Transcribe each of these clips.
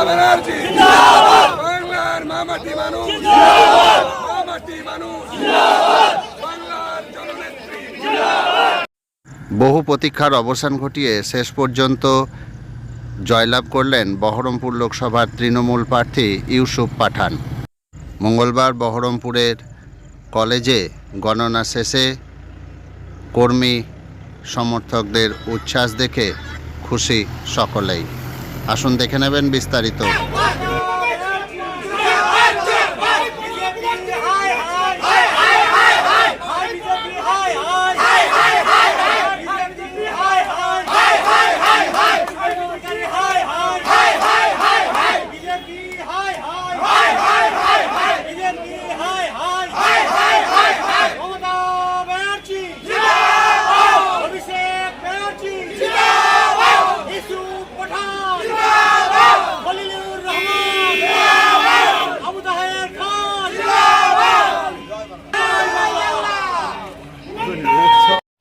মমতা ব্যানার্জি। বাংলার মামাটি মানুষ। মামাটি মানুষ। বাংলার জননেত্রী। বহু প্রতীক্ষার অবসান ঘটিয়ে শেষ পর্যন্ত জয়লাভ করলেন বহরমপুর লোকসভার তৃণমূল প্রার্থী ইউসুফ পাঠান। মঙ্গলবার বহরমপুরের কলেজে গণনা শেষে কর্মী সমর্থকদের উচ্ছ্বাস দেখে খুশি সকলেই। আসুন দেখে নেবেন বিস্তারিত।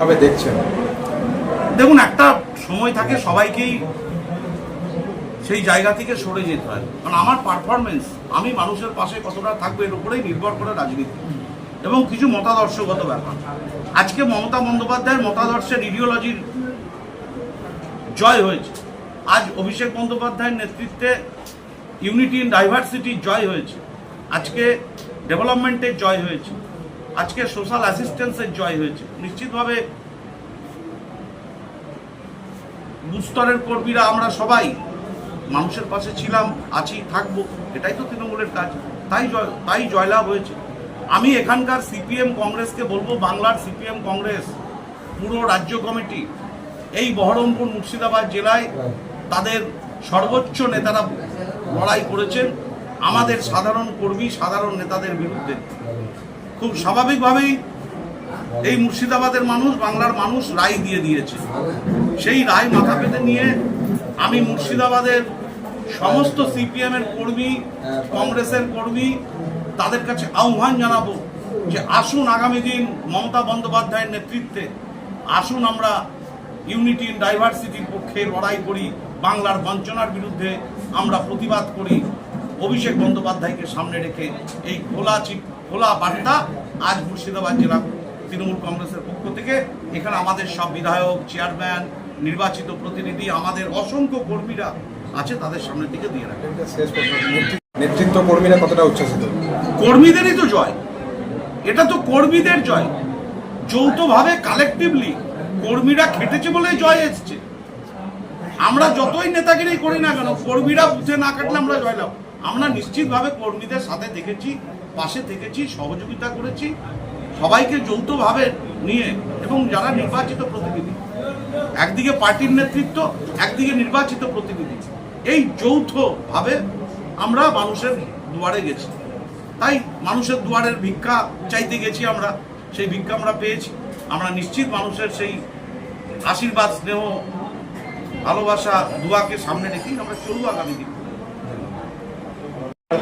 দেখছেন। দেখুন, একটা সময় থাকে সবাইকেই সেই জায়গা থেকে সরে যেতে হয়। কারণ আমার পারফরমেন্স আমি মানুষের পাশে কতটা থাকব এর উপরেই নির্ভর করে রাজনীতি এবং কিছু মতাদর্শগত ব্যাপার। আজকে মমতা বন্দ্যোপাধ্যায়ের মতাদর্শের ইডিওলজির জয় হয়েছে। আজ অভিষেক বন্দ্যোপাধ্যায়ের নেতৃত্বে ইউনিটি ইন ডাইভার্সিটির জয় হয়েছে। আজকে ডেভেলপমেন্টের জয় হয়েছে। আজকে সোশ্যাল অ্যাসিস্ট্যান্সের জয় হয়েছে। নিশ্চিতভাবে বুস্তরের কর্মীরা আমরা সবাই মানুষের পাশে ছিলাম, আছি, থাকব, এটাই তো তৃণমূলের কাজ। তাই জয়, তাই জয়লাভ হয়েছে। আমি এখানকার সিপিএম কংগ্রেসকে বলব, বাংলার সিপিএম কংগ্রেস, পুরো রাজ্য কমিটি, এই বহরমপুর মুর্শিদাবাদ জেলায় তাদের সর্বোচ্চ নেতারা লড়াই করেছেন। আমাদের সাধারণ কর্মী, সাধারণ নেতাদের বিরুদ্ধে। খুব স্বাভাবিকভাবেই এই মুর্শিদাবাদের মানুষ, বাংলার মানুষ রায় দিয়ে দিয়েছে। সেই রায় মাথা পেতে নিয়ে আমি মুর্শিদাবাদের সমস্ত সিপিএম এর কর্মী, কংগ্রেসের কর্মী তাদের কাছে আহ্বান জানাব যে আসুন আগামী দিন মমতা বন্দ্যোপাধ্যায়ের নেতৃত্বে আসুন আমরা ইউনিটি ইন ডাইভার্সিটির পক্ষে লড়াই করি, বাংলার বঞ্চনার বিরুদ্ধে আমরা প্রতিবাদ করি। অভিষেক বন্দ্যোপাধ্যায়কে সামনে রেখে এই খোলা চিপ খোলা বার্তা আজ মুর্শিদাবাদ জেলা তৃণমূল কংগ্রেসের পক্ষ থেকে। এখানে আমাদের সব বিধায়ক চেয়ারম্যান নির্বাচিত প্রতিনিধি আমাদের অসংখ্য কর্মীরা আছে তাদের সামনে থেকে দিয়ে রাখে এটা শেষ প্রশ্ন। নেতৃ- নেতৃত্ব কর্মীরা কতটা উচ্ছ্বাসিত? কর্মীদেরই তো জয়। এটা তো কর্মীদের জয়। যৌথভাবে কালেকটিভলি কর্মীরা খেটেছে বলেই জয় এসছে। আমরা যতই নেতাগিরি করি না কেন কর্মীরা বুথে না কাটলে আমরা জয়লাভ আমরা নিশ্চিতভাবে কর্মীদের সাথে দেখেছি পাশে থেকেছি, সহযোগিতা করেছি, সবাইকে যৌথভাবে নিয়ে এবং যারা নির্বাচিত প্রতিনিধি, একদিকে পার্টির নেতৃত্ব, একদিকে নির্বাচিত প্রতিনিধি, এই যৌথভাবে আমরা মানুষের দুয়ারে গেছি। তাই মানুষের দুয়ারের ভিক্ষা চাইতে গেছি আমরা, সেই ভিক্ষা আমরা পেয়েছি। আমরা নিশ্চিত মানুষের সেই আশীর্বাদ, স্নেহ, ভালোবাসা, দুয়াকে সামনে রেখেই আমরা চলবো আগামী দিন।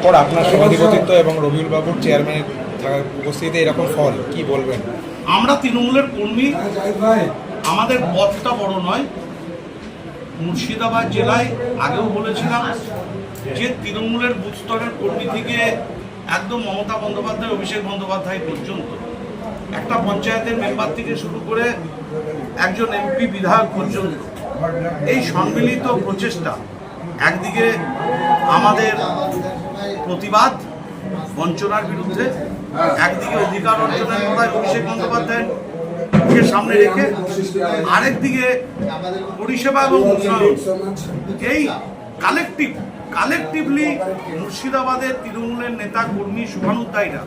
তারপর আপনার সভাধিপতিত্ব এবং রবিউল বাবুর চেয়ারম্যানের থাকার উপস্থিতিতে এরকম ফল, কি বলবেন? আমরা তৃণমূলের কর্মী। আমাদের পথটা বড় নয়। মুর্শিদাবাদ জেলায় আগেও বলেছিলাম যে তৃণমূলের বুথ স্তরের কর্মী থেকে একদম মমতা বন্দ্যোপাধ্যায়, অভিষেক বন্দ্যোপাধ্যায় পর্যন্ত। একটা পঞ্চায়েতের মেম্বার থেকে শুরু করে একজন এমপি, বিধায়ক পর্যন্ত। এই সম্মিলিত প্রচেষ্টা একদিকে আমাদের প্রতিবাদ বঞ্চনার বিরুদ্ধে। একদিকে অধিকার অর্জনের লড়াই অভিষেক বন্দ্যোপাধ্যায়কে সামনে রেখে আরেকদিকে পরিষেবা এবং উন্নয়ন এই কালেকটিভ কালেকটিভলি মুর্শিদাবাদের তৃণমূলের নেতা, কর্মী শুভানুদ্দায়ীরা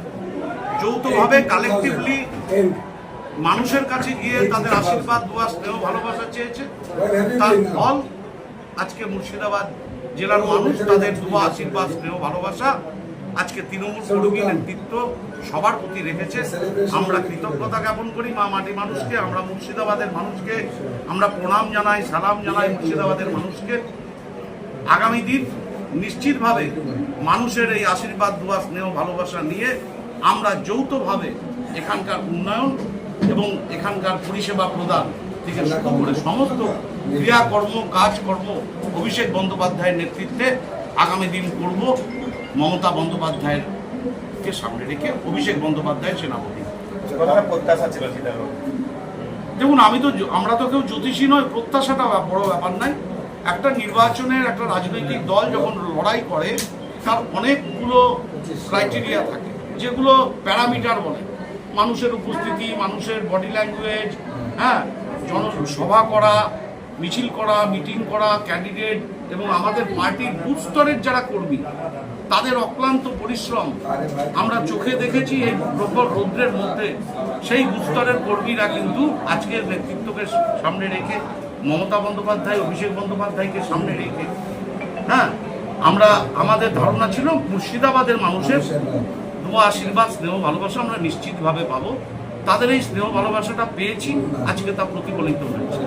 যৌথভাবে কালেকটিভলি মানুষের কাছে গিয়ে তাদের আশীর্বাদ, দোয়া, স্নেহ, ভালোবাসা চেয়েছে। তার ফল আজকে মুর্শিদাবাদ জেলার মানুষ তাদের দোয়া আশীর্বাদ, স্নেহ, ভালোবাসা, আজকে তৃণমূল কর্মী নেতৃত্ব সবার প্রতি রেখেছে। আমরা কৃতজ্ঞতা জ্ঞাপন করি মা মাটি মানুষকে, আমরা মুর্শিদাবাদের মানুষকে, আমরা প্রণাম জানাই, সালাম জানাই মুর্শিদাবাদের মানুষকে। আগামী দিন নিশ্চিতভাবে মানুষের এই আশীর্বাদ, দোয়া, স্নেহ, ভালোবাসা নিয়ে আমরা যৌথভাবে এখানকার উন্নয়ন এবং এখানকার পরিষেবা প্রদান থেকে শুরু করে সমস্ত ক্রিয়াকর্ম কাজকর্ম অভিষেক বন্দ্যোপাধ্যায়ের নেতৃত্বে আগামী দিন করব। মমতা বন্দ্যোপাধ্যায়ের কে সামনে রেখে অভিষেক বন্দ্যোপাধ্যায় সেনাপতি। সীতারাম। দেখুন আমি তো আমরা তো কেউ জ্যোতিষী নয় প্রত্যাশাটা বড় ব্যাপার নাই একটা নির্বাচনের একটা রাজনৈতিক দল যখন লড়াই করে তার অনেকগুলো ক্রাইটেরিয়া থাকে যেগুলো প্যারামিটার বলে। মানুষের উপস্থিতি মানুষের বডি ল্যাঙ্গুয়েজ হ্যাঁ? জনসভা করা, মিছিল করা, মিটিং করা, ক্যান্ডিডেট এবং আমাদের পার্টির বুথ স্তরের যারা কর্মী, তাদের অক্লান্ত পরিশ্রম আমরা চোখে দেখেছি এই প্রখর রৌদ্রের মধ্যে। সেই বুস্তরের কর্মীরা কিন্তু আজকের নেতৃত্বকে সামনে রেখে, মমতা বন্দ্যোপাধ্যায়, অভিষেক বন্দ্যোপাধ্যায়কে সামনে রেখে হ্যাঁ আমরা, আমাদের ধারণা ছিল মুর্শিদাবাদের মানুষের দোয়া আশীর্বাদ স্নেহ, ভালোবাসা আমরা নিশ্চিতভাবে পাবো। তাদের এই স্নেহ ভালোবাসাটা পেয়েছি। আজকে তা প্রতিফলিত হয়েছে।